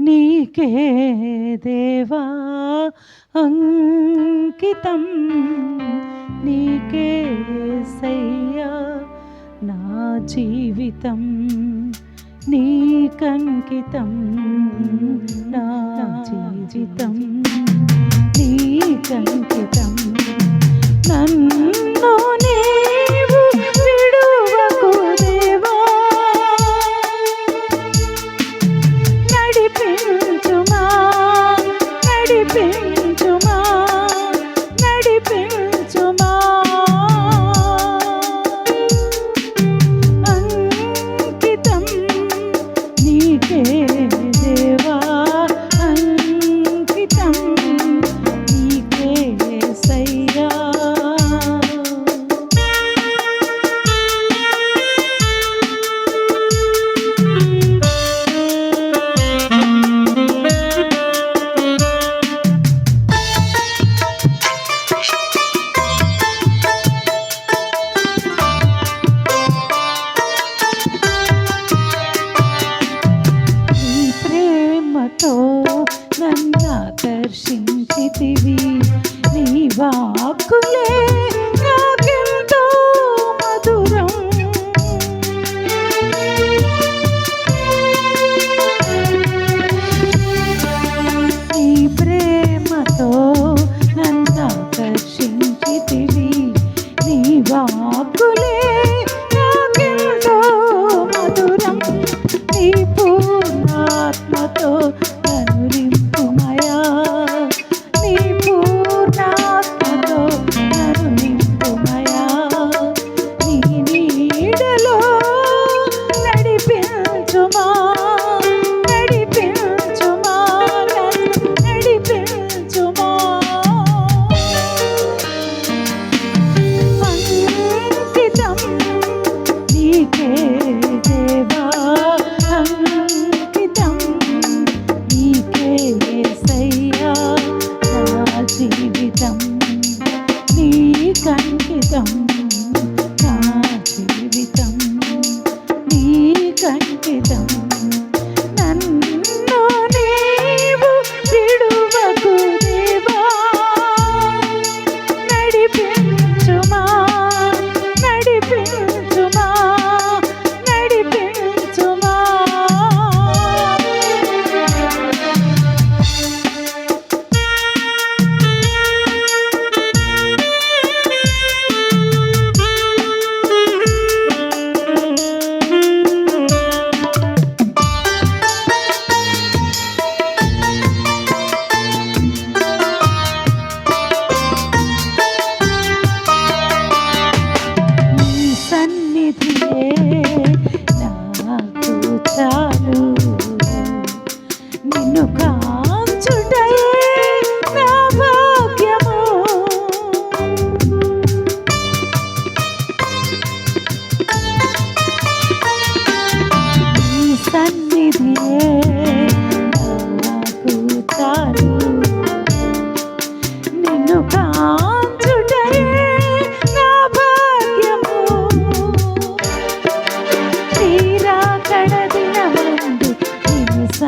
నీకే దేవా అంకితం. నీకే సయ్యా నా జీవితం. నీకంకితం నా జీవితం. నీకంకి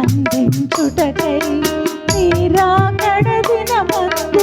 అందించుటకై నీ రాకడ దినమందు